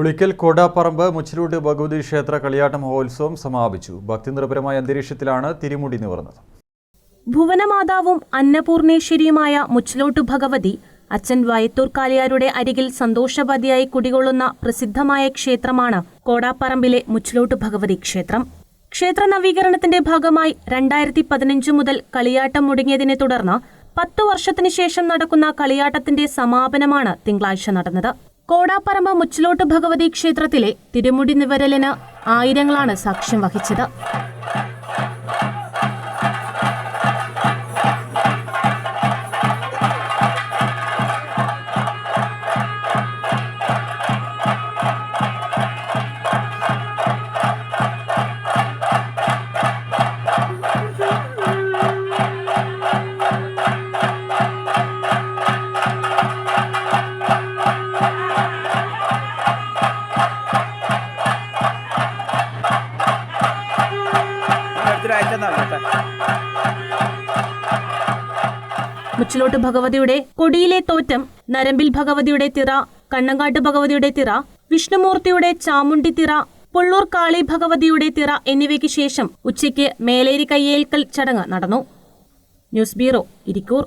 ഉളിക്കൽ കോടാപ്പറമ്പ് മുച്ചിലൂട്ട് ഭഗവതി ക്ഷേത്ര കളിയാട്ട മഹോത്സവം സമാപിച്ചു. ഭക്തിനിർഭരമായ അന്തരീക്ഷത്തിലാണ് തിരുമുടി നിവർന്നത്. ഭുവനമാതാവും അന്നപൂർണേശ്വരിയുമായ മുച്ചിലോട്ട് ഭഗവതി അച്ഛൻ വയത്തൂർ കാലിയാരുടെ അരികിൽ സന്തോഷവതിയായി കുടികൊള്ളുന്ന പ്രസിദ്ധമായ ക്ഷേത്രമാണ് കോടാപ്പറമ്പിലെ മുച്ചിലോട്ട് ഭഗവതി ക്ഷേത്രം. ക്ഷേത്ര നവീകരണത്തിന്റെ ഭാഗമായി രണ്ടായിരത്തി പതിനഞ്ച് മുതൽ കളിയാട്ടം മുടങ്ങിയതിനെ തുടർന്ന് പത്തു വർഷത്തിനു ശേഷം നടക്കുന്ന കളിയാട്ടത്തിന്റെ സമാപനമാണ് തിങ്കളാഴ്ച നടന്നത്. കോടാപ്പറമ്പ് മുച്ചിലോട്ട് ഭഗവതി ക്ഷേത്രത്തിലെ തിരുമുടി നിവരലിന് ആയിരങ്ങളാണ് സാക്ഷ്യം വഹിച്ചത് മുച്ചിലോട്ട് ഭഗവതിയുടെ കൊടിയിലെ തോറ്റം നരമ്പിൽ ഭഗവതിയുടെ തിറ കണ്ണങ്കാട്ട് ഭഗവതിയുടെ തിറ വിഷ്ണുമൂർത്തിയുടെ ചാമുണ്ടി തിറ പൊള്ളൂർ കാളി ഭഗവതിയുടെ തിറ എന്നിവയ്ക്ക് ശേഷം ഉച്ചയ്ക്ക് മേലേരി കയ്യേൽക്കൽ ചടങ്ങ് നടന്നു. News bureau Irikkur.